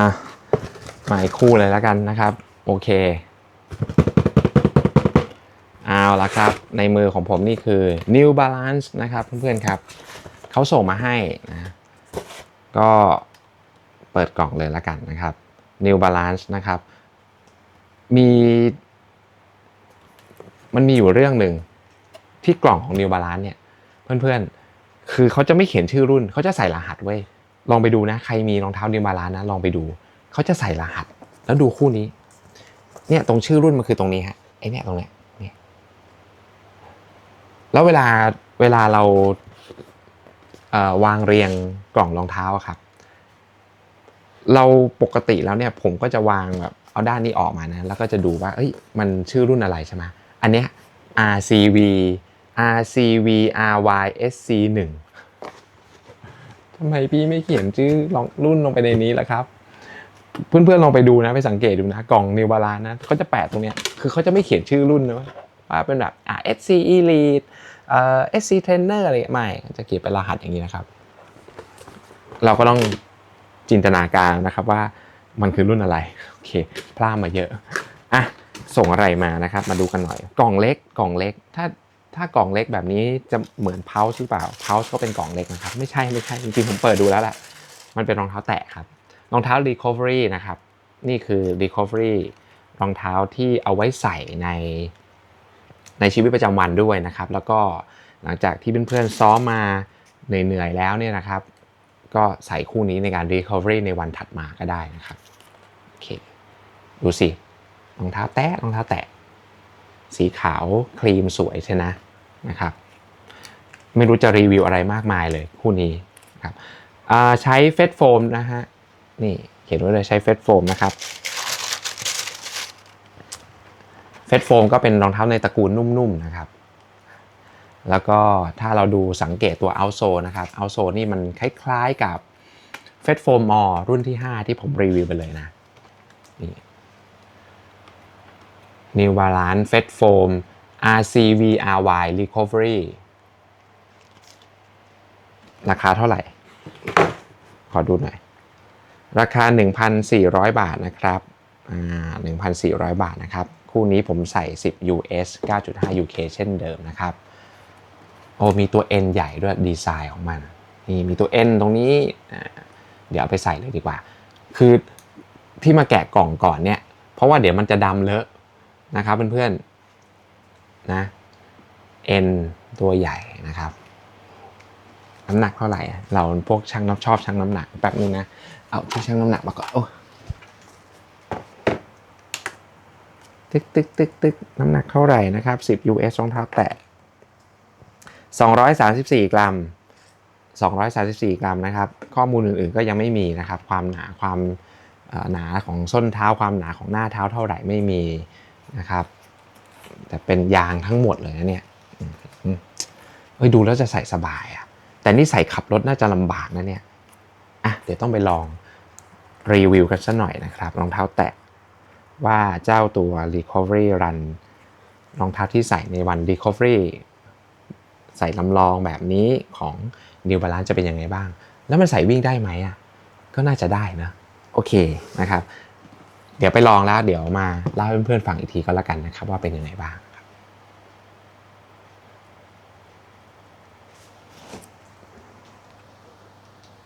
อะมาอีกคู่เลยแล้วกันนะครับ โอเคเอาละครับ ในมือของผมนี่คือ New Balance นะครับเพื่อนๆครับ เขาส่งมาให้นะ ก็เปิดกล่องเลยแล้วกันนะครับ New Balance นะครับ มี มันมีอยู่เรื่องหนึ่งที่กล่องของ New Balance เนี่ย เพื่อนๆ คือเขาจะไม่เขียนชื่อรุ่น เขาจะใส่รหัสไว้ ลองไปดูนะใครมีรองเท้า New Balance นะลองไปดู เขาจะใส่รหัส แล้วดูคู่นี้ เนี่ยตรงชื่อรุ่นมันคือตรงนี้ฮะไอเนี่ยตรงเนี้ยเนี่ยแล้วเวลาเวลาเราเอ่อวางเรียงกล่องรองเท้าครับ เราปกติแล้วเนี่ยผมก็จะวางแบบเอาด้านนี้ออกมานะแล้วก็จะดูว่าเอ้ยมันชื่อรุ่นอะไรใช่ไหมอันเนี้ย RCV RCV RY SC 1 ทำไมพี่ไม่เขียนชื่อลองรุ่นลงไปในนี้ล่ะครับ เพื่อนๆลองไปดูนะไปสังเกตดูนะกล่องนิวบาลานนะเขาจะแปะตรงเนี้ยคือเขาจะไม่เขียนชื่อรุ่นนะว่าเป็นแบบอ่า SC Elite เอ่อ SC Trainer อะไรไม่จะเขียนเป็นรหัสอย่างนี้นะครับ เราก็ต้องจินตนาการนะครับว่ามันคือรุ่นอะไรโอเคพลาดมาเยอะอะส่งอะไรมานะครับ มาดูกันหน่อย กล่องเล็กกล่องเล็ก ถ้า ถ้ากล่องเล็กแบบนี้จะเหมือนเพาส์หรือเปล่าเพาส์ก็เป็นกล่องเล็กนะครับ ไม่ใช่ไม่ใช่จริงๆผมเปิดดูแล้วแหละมันเป็นรองเท้าแตะครับ รองเท้า recovery นะครับ นี่คือ recovery รองเท้าที่เอาไว้ใส่ในในชีวิตประจำวันด้วยนะครับ แล้วก็หลังจากที่เพื่อนๆซ้อมมาเหนื่อยๆแล้วเนี่ยนะครับ ก็ใส่คู่นี้ในการ recovery ในวันถัดมาก็ได้นะครับโอเคดูสิรองเท้าแตะรองเท้าแตะ สีขาวครีมสวยใช่นะนะครับ ไม่รู้จะรีวิวอะไรมากมายเลยคู่นี้ครับใช้เฟสโฟมนะฮะนี่เขียนไว้เลยใช้เฟสโฟมนะครับเฟสโฟมก็เป็นรองเท้าในตระกูลนุ่มๆนะครับ แล้วก็ถ้าเราดูสังเกตตัวเอาโซนะครับเอาโซนี่มันคล้ายๆกับเฟสโฟมมอรุ่นที่ 5 ที่ผมรีวิวไปเลยนะนี่ New Balance Fed Foam RCVRY Recovery ราคาเท่าไหร่ ขอดูหน่อย ราคา 1,400 บาทนะครับอ่า1,400 บาทนะครับ คู่นี้ผมใส่ 10 US 9.5 UK เช่นเดิมนะครับ โอ้มีตัว N ใหญ่ด้วยดีไซน์ของมัน นี่มีตัว N ตรงนี้ เดี๋ยวเอาไปใส่เลยดีกว่า คือที่มาแกะกล่องก่อนเนี่ย เพราะว่าเดี๋ยวมันจะดำเลอะ นะครับเพื่อนๆนะ N ตัวใหญ่นะครับ น้ำหนักเท่าไหร่ เราพวกช่างน้ำชอบช่างน้ำหนักแป๊บนึงนะ เอาที่ช่างน้ำหนักมาก่อนโอ้ตึกตึกตึกตึกน้ำหนักเท่าไหร่นะครับ 10 US รองเท้าแตะ 234 กรัม 234 กรัมนะครับ ข้อมูลอื่นๆก็ยังไม่มีนะครับ ความหนาความหนาของส้นเท้าความหนาของหน้าเท้าเท่าไหร่ไม่มี นะครับ แต่เป็นยางทั้งหมดเลยนะเนี่ยเฮ้ยดูแล้วจะใส่สบายอะแต่นี่ใส่ขับรถน่าจะลำบากนะเนี่ยอะเดี๋ยวต้องไปลองรีวิวกันสักหน่อยนะครับรองเท้าแตะว่าเจ้าตัว Recovery Run รองเท้าที่ใส่ในวัน Recovery ใส่ลำลองแบบนี้ของ New Balance จะเป็นยังไงบ้าง แล้วมันใส่วิ่งได้ไหมอะ ก็น่าจะได้นะ โอเคนะครับ เดี๋ยวไปลองแล้วเดี๋ยวมาเล่าให้เพื่อนๆฟังอีกทีก็แล้วกันนะครับว่าเป็นยังไงบ้าง